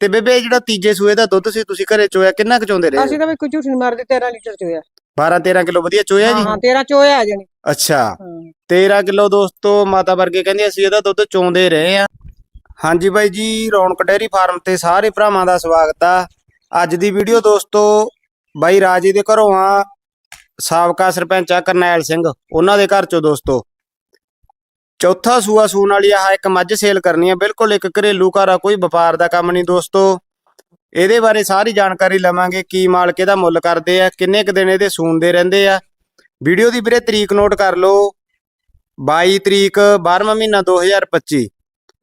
ਤੇ ਬੇਬੇ ਜਿਹੜਾ ਤੀਜੇ ਸੂਏ ਦਾ ਦੁੱਧ ਸੀ ਤੁਸੀਂ ਘਰੇ ਚੋਇਆ ਕਿੰਨਾ ਕੁ ਚੋਂਦੇ ਰਹੇ ਅਸੀਂ ਤਾਂ ਵੀ ਕੋਈ ਝੂਠ ਨਹੀਂ ਮਾਰਦੇ 13 ਲੀਟਰ ਚੋਇਆ। 12 13 ਕਿਲੋ ਵਧੀਆ ਚੋਇਆ ਹਾਂ ਜੀ? ਹਾਂ 13 ਚੋਇਆ ਆ ਜਾਣੀ ਅੱਛਾ। ਹਾਂ। 13 ਕਿਲੋ ਦੋਸਤੋ ਮਾਤਾ ਵਰਗੇ ਕਹਿੰਦੇ ਅਸੀਂ ਇਹਦਾ ਦੁੱਧ ਚੋਂਦੇ ਰਹੇ ਆ ਹਾਂਜੀ ਬਾਈ ਜੀ ਰੌਣਕ ਡੈਰੀ ਫਾਰਮ ਤੇ ਸਾਰੇ ਭਰਾਵਾਂ ਦਾ ਸਵਾਗਤ ਆ। ਅੱਜ ਦੀ ਵੀਡੀਓ ਦੋਸਤੋ ਬਾਈ ਰਾਜੇ ਦੇ ਘਰੋਂ ਆ ਸਾਬਕਾ ਸਰਪੰਚ ਆ ਕਰਨੈਲ ਸਿੰਘ ਉਹਨਾਂ ਦੇ ਘਰ ਚੋਂ ਦੋਸਤੋ। ਚੌਥਾ ਸੂਆ ਸੂਣ ਵਾਲੀ ਆਹ ਇੱਕ ਮੱਝ ਸੇਲ ਕਰਨੀ ਆ। ਬਿਲਕੁਲ ਇੱਕ ਘਰੇਲੂ ਘਰ ਆ, ਕੋਈ ਵਪਾਰ ਦਾ ਕੰਮ ਨਹੀਂ ਦੋਸਤੋ। ਇਹਦੇ ਬਾਰੇ ਸਾਰੀ ਜਾਣਕਾਰੀ ਲਵਾਂਗੇ ਕੀ ਮਾਲਕ ਇਹਦਾ ਮੁੱਲ ਕਰਦੇ ਆ, ਕਿੰਨੇ ਕੁ ਦਿਨ ਇਹਦੇ ਸੂਣਦੇ ਰਹਿੰਦੇ ਆ। ਵੀਡੀਓ ਦੀ ਵੀਰੇ ਤਰੀਕ ਨੋਟ ਕਰ ਲਓ। 22 ਤਰੀਕ 12ਵਾਂ ਮਹੀਨਾ 2025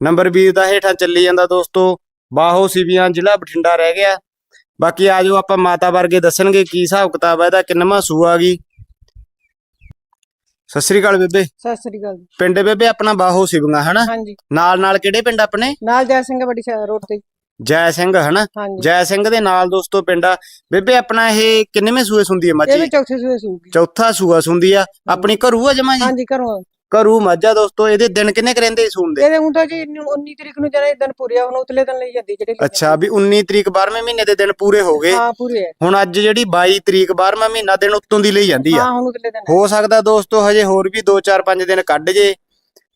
ਨੰਬਰ ਵੀਰ ਦਾ ਹੇਠਾਂ ਚੱਲੀ ਜਾਂਦਾ ਦੋਸਤੋ। ਬਾਹੋ ਸਿਵੀਆਂ ਜ਼ਿਲ੍ਹਾ ਬਠਿੰਡਾ ਰਹਿ ਗਿਆ। ਬਾਕੀ ਆਜੋ ਆਪਾਂ ਮਾਤਾ ਵਰਗੇ ਦੱਸਣਗੇ ਕੀ ਹਿਸਾਬ ਕਿਤਾਬ ਹੈ ਇਹਦਾ, ਕਿੰਨਵਾਂ ਸੂਆ ਗਈ। ਸਤਿ ਸ੍ਰੀ ਅਕਾਲ ਬੇਬੇ। ਸਤਿ ਸ੍ਰੀ ਅਕਾਲ ਜੀ। ਪਿੰਡ ਬੇਬੇ ਆਪਣਾ ਬਾਹੋ ਸਿਵੀਆਂ ਹਨਾ? ਹਾਂਜੀ। ਨਾਲ ਨਾਲ ਕਿਹੜੇ ਪਿੰਡ ਆਪਣੇ? ਨਾਲ ਜੈ ਸਿੰਘ ਬੜੀ ਸ਼ਹਿਰ ਰੋਡ ਤੇ। ਜੈ ਸਿੰਘ ਹਨਾ? ਹਾਂਜੀ। ਜੈ ਸਿੰਘ ਦੇ ਨਾਲ ਦੋਸਤੋ ਪਿੰਡ ਆ। ਬੇਬੇ ਆਪਣਾ ਇਹ ਕਿੰਨੇਵੇਂ ਸੂਏ ਸੁੰਦੀ ਹੈ ਇਹ ਮੱਝੀ ਵੀ ਚੌਥੇ ਸੂਏ ਸੂਗੀ ਚੌਥਾ ਸੂਆ ਸੁੰਦੀ ਆ। ਆਪਣੀ ਘਰੂ ਆ ਜਮਾ ਜੀ? ਹਾਂਜੀ ਘਰੋਂ ਘਰੂ ਮੱਝਾ ਦੋਸਤੋ ਇਹਦੇ ਦਿਨ ਕਿੰਨੇ ਕਰੰਦੇ ਸੂਣਦੇ ਇਹਦੇ ਹੁਣ ਤਾਂ ਜੀ 19 ਤਰੀਕ ਨੂੰ ਜਿਹੜੇ ਦਿਨ ਪੂਰੇ ਆ ਹੁਣ ਉਤਲੇ ਦਿਨ ਲਈ ਜਾਂਦੀ ਜਿਹੜੇ ਲਈ ਅੱਛਾ ਵੀ 19 ਤਰੀਕ 12ਵੇਂ ਮਹੀਨੇ ਦੇ ਦਿਨ ਪੂਰੇ ਹੋ ਗਏ। ਹਾਂ ਪੂਰੇ ਆ। ਹੁਣ ਅੱਜ ਜਿਹੜੀ 22 ਤਰੀਕ 12ਵਾਂ ਮਹੀਨਾ ਦਿਨ ਉੱਤੋਂ ਦੀ ਲਈ ਜਾਂਦੀ ਆ। ਹਾਂ ਹੁਣ ਉਤਲੇ ਦਿਨ। ਹੋ ਸਕਦਾ ਦੋਸਤੋ ਹਜੇ ਹੋਰ ਵੀ 2-4-5 ਦਿਨ ਕੱਢ ਜੇ।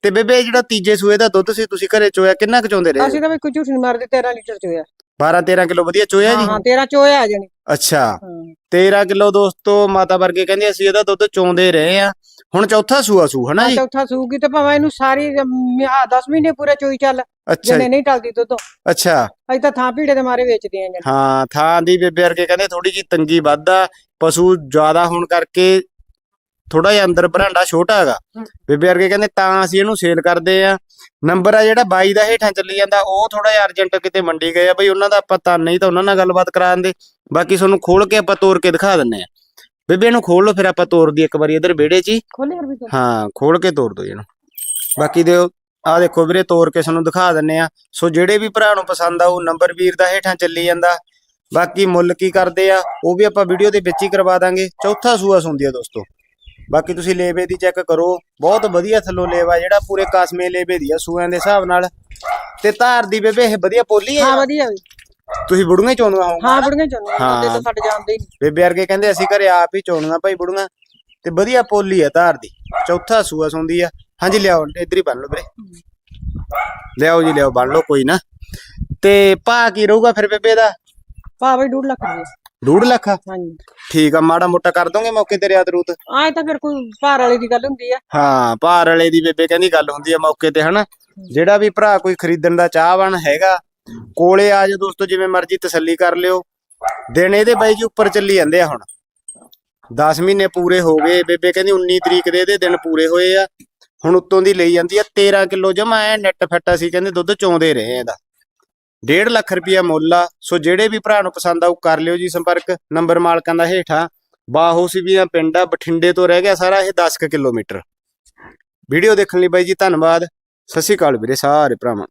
ਤੇ ਬੇਬੇ ਜਿਹੜਾ ਤੀਜੇ ਸੂਏ ਦਾ ਦੁੱਧ ਸੀ ਤੁਸੀਂ ਘਰੇ ਚੋਇਆ ਕਿੰਨਾ ਕੁ ਚੋਂਦੇ ਰਹੇ? ਅਸੀਂ ਤਾਂ ਵੀ ਕੋਈ ਝੂਠ ਨਹੀਂ ਮਾਰਦੇ 13 ਲੀਟਰ ਚੋਇਆ। 12-13 ਕਿਲੋ ਵਧੀਆ ਚੋਇਆ ਜੀ? ਹਾਂ 13 ਚੋਇਆ ਆ ਜਾਣੀ ਅੱਛਾ। ਹਾਂ। 13 ਕਿਲੋ ਦੋਸਤੋ ਮਾਤਾ ਵਰਗੇ ਕਹਿੰਦੇ ਅਸੀਂ ਇਹਦਾ ਦੁੱਧ ਚੋਂਦੇ ਰਹੇ ਆ ਹੁਣ ਚੌਥਾ ਸੂਆ ਸੂ ਹਨਾ ਜੀ? ਚੌਥਾ ਸੂਗੀ ਤੇ ਭਾਵੇਂ ਇਹਨੂੰ ਸਾਰੀ ਆ 10 ਮਹੀਨੇ ਪੂਰੇ ਚੋਈ ਚੱਲ। ਅੱਛਾ ਨਹੀਂ ਟਲਦੀ ਦੁੱਧ ਅੱਛਾ। ਅਸੀਂ ਤਾਂ ਥਾਂ ਭੀੜੇ ਦੇ ਮਾਰੇ ਵੇਚਦੇ ਆਂ ਜਣੇ ਹਾਂ ਥਾਂ ਦੀ ਬੇਬੇ ਵਰਗੇ ਕਹਿੰਦੇ ਥੋੜੀ ਜੀ ਤੰਗੀ ਵੱਧਾ ਪਸ਼ੂ ਜ਼ਿਆਦਾ ਹੋਣ ਕਰਕੇ ਥੋੜਾ ਜਿਹਾ ਅੰਦਰ ਭਰਾਂਡਾ ਛੋਟਾ ਹੈਗਾ। ਬੇਬੇ ਵਰਗੇ ਕਹਿੰਦੇ ਤਾਂ ਅਸੀਂ ਇਹਨੂੰ ਸੇਲ ਕਰਦੇ ਆ। ਨੰਬਰ ਆ ਜਿਹੜਾ 22 ਦਾ ਹੇਠਾਂ ਚੱਲੀ ਜਾਂਦਾ ਉਹ ਥੋੜਾ ਜਿਹਾ ਅਰਜੈਂਟ ਕਿਤੇ ਮੰਡੀ ਗਏ ਆ। ਬਈ ਉਹਨਾਂ ਦਾ ਪਤਾ ਨਹੀਂ ਤਾਂ ਉਹਨਾਂ ਨਾਲ ਗੱਲਬਾਤ ਕਰਾ ਦਿੰਦੇ। ਬਾਕੀ ਤੁਹਾਨੂੰ ਖੋਲ ਕੇ ਆਪਾਂ ਤੋੜ ਕੇ ਦਿਖਾ ਦਿੰਨੇ ਆ। ਬੇਬੇ ਇਹਨੂੰ ਖੋਲ ਲਓ ਫਿਰ ਆਪਾਂ ਤੋੜ ਦੀ ਇੱਕ ਵਾਰੀ ਇਧਰ ਵਿਹੜੇ 'ਚ ਹੀ। ਖੋਲੇ ਹਰ ਵੀ ਹਾਂ ਖੋਲ ਕੇ ਤੋੜ ਦਿਓ ਇਹਨੂੰ। ਬਾਕੀ ਦੇ ਆ ਦੇਖੋ ਵੀਰੇ ਤੋੜ ਕੇ ਤੁਹਾਨੂੰ ਦਿਖਾ ਦਿੰਨੇ ਆ। ਸੋ ਜਿਹੜੇ ਵੀ ਭਰਾ ਨੂੰ ਪਸੰਦ ਆਊ ਨੰਬਰ ਵੀਰ ਦਾ ਹੇਠਾਂ ਚੱਲੀ ਜਾਂਦਾ। ਬਾਕੀ ਮੁੱਲ ਕੀ ਕਰਦੇ ਆ ਉਹ ਵੀ ਆਪਾਂ ਵੀਡੀਓ ਦੇ ਵਿੱਚ ਹੀ ਕਰਵਾ ਦਾਂਗੇ। ਚੌਥਾ ਸੂਆ ਸੁੰਦੀ ਆ ਦੋਸਤੋ। ਬਾਕੀ ਤੁਸੀਂ ਲੇਵੇ ਦੀ ਚੈੱਕ ਕਰੋ। ਬਹੁਤ ਵਧੀਆ ਥੱਲੋਂ ਲੇਵਾ ਜਿਹੜਾ ਪੂਰੇ ਕਾਸਮੇ ਲੇਵੇ ਦੀ ਆ ਸੂਆਂ ਦੇ ਹਿਸਾਬ ਨਾਲ। ਤੇ ਧਾਰ ਦੀ ਬੇਬੇ ਇਹ ਵਧੀਆ ਪੋਲੀ ਹਾਂ ਹੈ ਵਧੀਆ ਵੀ। ਤੁਸੀਂ ਬੁੜੂਆਂ ਹੀ ਚੋਣਵਾ ਹੋ ਹਾਂ ਬੁੜੀਆਂ ਚੋਣੀਆਂ ਹਾਂ। ਉਹਦੇ ਤਾਂ ਸਾਡੇ ਜਾਣਦੇ ਹੀ ਨਹੀਂ। ਬੇਬੇ ਵਰਗੇ ਕਹਿੰਦੇ ਅਸੀਂ ਘਰੇ ਆਪ ਹੀ ਚੋਣੀਆਂ ਭਾਈ ਬੁੜੂਆਂ। ਤੇ ਵਧੀਆ ਪੋਲੀ ਆ ਧਾਰ ਦੀ। ਚੌਥਾ ਸੂਆ ਸੁੰਦੀ ਆ। ਹਾਂਜੀ ਲਿਆਓ ਇੱਧਰ ਹੀ ਬੰਨ ਲਓ ਵੀਰੇ। ਲਿਆਓ ਜੀ ਲਿਆਓ ਬੰਨ ਲਓ ਕੋਈ ਨਾ। ਤੇ ਭਾ ਕੀ ਰਹੂਗਾ ਫਿਰ ਬੇਬੇ ਦਾ? ਭਾ ਬਈ 2 ਲੱਖ ਰੁਪਏ। 2.5 ਲੱਖ ਹਾਂਜੀ। ਠੀਕ ਆ ਮਾੜਾ ਮੋਟਾ ਕਰ ਦੋਗੇ ਮੌਕੇ ਤੇ ਰਿਆਤ ਰੂਤ ਆਏ ਤਾਂ ਫਿਰ ਕੋਈ ਭਾਰ ਵਾਲੀ ਦੀ ਗੱਲ ਹੁੰਦੀ ਆ। ਹਾਂ ਭਾਰ ਵਾਲੇ ਦੀ ਬੇਬੇ ਕਹਿੰਦੀ ਗੱਲ ਹੁੰਦੀ ਆ ਮੌਕੇ ਤੇ ਹਨਾ? ਜਿਹੜਾ ਵੀ ਭਰਾ ਕੋਈ ਖਰੀਦਣ ਦਾ ਚਾਹਵਾਨ ਹੈਗਾ ਕੋਲੇ ਆ ਜਾ ਦੋਸਤੋ ਜਿਵੇਂ ਮਰਜ਼ੀ ਤਸੱਲੀ ਕਰ ਲਿਓ। ਦਿਨ ਇਹਦੇ ਬਾਈ ਜੀ ਉੱਪਰ ਚੱਲੀ ਜਾਂਦੇ ਆ ਹੁਣ। 10 ਮਹੀਨੇ ਪੂਰੇ ਹੋ ਗਏ ਬੇਬੇ ਕਹਿੰਦੀ 19 ਤਰੀਕ ਦੇ ਇਹਦੇ ਦਿਨ ਪੂਰੇ ਹੋਏ ਆ। ਹੁਣ ਉੱਤੋਂ ਦੀ ਲਈ ਜਾਂਦੀ ਆ 13 ਕਿਲੋ ਜਮਾ ਐ ਨੈਟ ਫੱਟਾ ਸੀ ਕਹਿੰਦੇ ਦੁੱਧ ਚੋਂਦੇ ਰਹੇ ਇਹਦਾ। 1.5 ਲੱਖ ਰੁਪਇਆ ਮੁੱਲ ਆ। ਸੋ ਜਿਹੜੇ ਵੀ ਭਰਾ ਨੂੰ ਪਸੰਦ ਆਊ, ਕਰ ਲਿਓ ਜੀ ਸੰਪਰਕ। ਨੰਬਰ ਮਾਲਕਾਂ ਦਾ ਹੇਠਾਂ। ਬਾਹੋ ਸਿਵੀਆਂ ਪਿੰਡ ਆ ਬਠਿੰਡੇ ਤੋਂ ਰਹਿ ਗਿਆ ਸਾਰਾ ਇਹ 10 ਕੁ ਕਿਲੋਮੀਟਰ। ਵੀਡੀਓ ਦੇਖਣ ਲਈ ਬਾਈ ਜੀ, ਧੰਨਵਾਦ। ਸਤਿ ਸ਼੍ਰੀ ਅਕਾਲ ਵੀਰੇ, ਸਾਰੇ ਭਰਾਵਾਂ